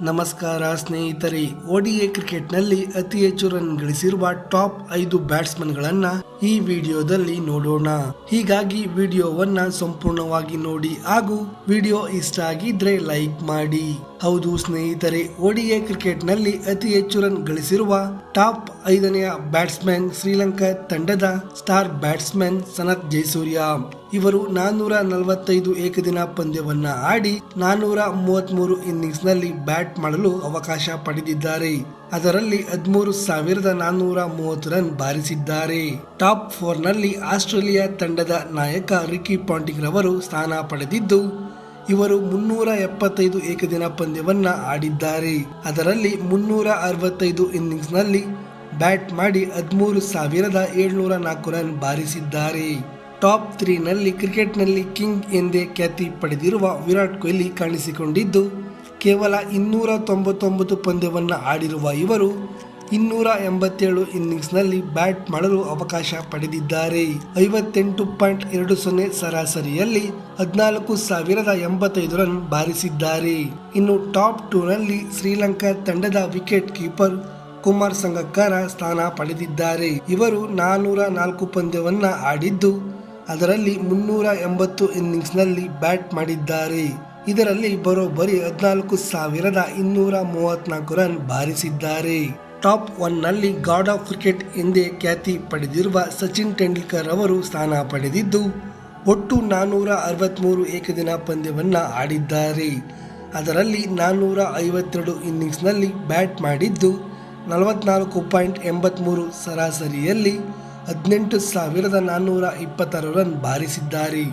ನಮಸ್ಕಾರ ಸ್ನೇಹಿತರೆ ಒಡಿಎ ಕ್ರಿಕೆಟ್ನಲ್ಲಿ ಅತಿ ಹೆಚ್ಚು ರನ್ ಗಳಿಸಿರುವ ಟಾಪ್ ಐದು ಬ್ಯಾಟ್ಸ್ಮನ್ಗಳನ್ನ ಈ ವಿಡಿಯೋದಲ್ಲಿ ನೋಡೋಣ. ಹೀಗಾಗಿ ವಿಡಿಯೋವನ್ನ ಸಂಪೂರ್ಣವಾಗಿ ನೋಡಿ ಹಾಗೂ ವಿಡಿಯೋ ಇಷ್ಟ ಆಗಿದ್ರೆ ಲೈಕ್ ಮಾಡಿ. ಹೌದು ಸ್ನೇಹಿತರೆ, ಒಡಿಎ ಕ್ರಿಕೆಟ್ನಲ್ಲಿ ಅತಿ ಹೆಚ್ಚು ರನ್ ಗಳಿಸಿರುವ ಟಾಪ್ ಐದನೆಯ ಬ್ಯಾಟ್ಸ್ಮನ್ ಶ್ರೀಲಂಕಾ ತಂಡದ ಸ್ಟಾರ್ ಬ್ಯಾಟ್ಸ್ಮನ್ ಸನತ್ ಜಯಸೂರ್ಯ ಇವರು ನಾನ್ನೂರ ನಲವತ್ತೈದು ಏಕದಿನ ಪಂದ್ಯವನ್ನ ಆಡಿ ನಾನ್ನೂರ ಮೂವತ್ಮೂರು ಇನ್ನಿಂಗ್ಸ್ನಲ್ಲಿ ಬ್ಯಾಟ್ ಮಾಡಲು ಅವಕಾಶ ಪಡೆದಿದ್ದಾರೆ. ಅದರಲ್ಲಿ ಹದಿಮೂರು ಸಾವಿರದ ನಾನ್ನೂರ ಮೂವತ್ತು ರನ್ ಬಾರಿಸಿದ್ದಾರೆ. ಟಾಪ್ ಫೋರ್ನಲ್ಲಿ ಆಸ್ಟ್ರೇಲಿಯಾ ತಂಡದ ನಾಯಕ ರಿಕಿ ಪಾಂಟಿಂಗ್ ರವರು ಸ್ಥಾನ ಪಡೆದಿದ್ದು, ಇವರು ಮುನ್ನೂರ ಎಪ್ಪತ್ತೈದು ಏಕದಿನ ಪಂದ್ಯವನ್ನ ಆಡಿದ್ದಾರೆ. ಅದರಲ್ಲಿ ಮುನ್ನೂರ ಅರವತ್ತೈದು ಇನ್ನಿಂಗ್ಸ್ನಲ್ಲಿ ಬ್ಯಾಟ್ ಮಾಡಿ ಹದಿಮೂರು ಸಾವಿರದ ಏಳ್ನೂರ ನಾಲ್ಕು ರನ್ ಬಾರಿಸಿದ್ದಾರೆ. ಟಾಪ್ ತ್ರೀನಲ್ಲಿ ಕ್ರಿಕೆಟ್ನಲ್ಲಿ ಕಿಂಗ್ ಎಂದೇ ಖ್ಯಾತಿ ಪಡೆದಿರುವ ವಿರಾಟ್ ಕೊಹ್ಲಿ ಕಾಣಿಸಿಕೊಂಡಿದ್ದು ಕೇವಲ ಇನ್ನೂರ ತೊಂಬತ್ತೊಂಬತ್ತು ಪಂದ್ಯವನ್ನು ಆಡಿರುವ ಇವರು ಇನ್ನೂರ ಎಂಬತ್ತೇಳು ಇನ್ನಿಂಗ್ಸ್ನಲ್ಲಿ ಬ್ಯಾಟ್ ಮಾಡಲು ಅವಕಾಶ ಪಡೆದಿದ್ದಾರೆ. ಐವತ್ತೆಂಟು ಪಾಯಿಂಟ್ ಎರಡು ಸೊನ್ನೆ ಸರಾಸರಿಯಲ್ಲಿ ಹದಿನಾಲ್ಕು ಸಾವಿರದ ಎಂಬತ್ತೈದು ರನ್ ಬಾರಿಸಿದ್ದಾರೆ. ಇನ್ನು ಟಾಪ್ ಟೂನಲ್ಲಿ ಶ್ರೀಲಂಕಾ ತಂಡದ ವಿಕೆಟ್ ಕೀಪರ್ ಕುಮಾರ್ ಸಂಗಕ್ಕಾರ ಸ್ಥಾನ ಪಡೆದಿದ್ದಾರೆ. ಇವರು ನಾನೂರ ನಾಲ್ಕು ಪಂದ್ಯವನ್ನ ಆಡಿದ್ದು ಅದರಲ್ಲಿ ಮುನ್ನೂರ ಎಂಬತ್ತು ಇನ್ನಿಂಗ್ಸ್ನಲ್ಲಿ ಬ್ಯಾಟ್ ಮಾಡಿದ್ದಾರೆ. ಇದರಲ್ಲಿ ಬರೋಬ್ಬರಿ ಹದಿನಾಲ್ಕು ಸಾವಿರದ ಇನ್ನೂರ ಮೂವತ್ನಾಲ್ಕು ರನ್ ಬಾರಿಸಿದ್ದಾರೆ. ಟಾಪ್ ಒನ್ನಲ್ಲಿ ಗಾಡ್ ಆಫ್ ಕ್ರಿಕೆಟ್ ಎಂದೇ ಖ್ಯಾತಿ ಪಡೆದಿರುವ ಸಚಿನ್ ತೆಂಡೂಲ್ಕರ್ ಅವರು ಸ್ಥಾನ ಪಡೆದಿದ್ದು, ಒಟ್ಟು ನಾನ್ನೂರ ಅರವತ್ತ್ಮೂರು ಏಕದಿನ ಪಂದ್ಯವನ್ನ ಆಡಿದ್ದಾರೆ. ಅದರಲ್ಲಿ ನಾನ್ನೂರ ಐವತ್ತೆರಡು ಇನ್ನಿಂಗ್ಸ್ನಲ್ಲಿ ಬ್ಯಾಟ್ ಮಾಡಿದ್ದು, ನಲವತ್ನಾಲ್ಕು ಪಾಯಿಂಟ್ ಎಂಬತ್ತ್ಮೂರು ಸರಾಸರಿಯಲ್ಲಿ ಹದಿನೆಂಟು ಸಾವಿರದ ನಾನ್ನೂರ ಇಪ್ಪತ್ತಾರು ರನ್ ಬಾರಿಸಿದ್ದಾರೆ.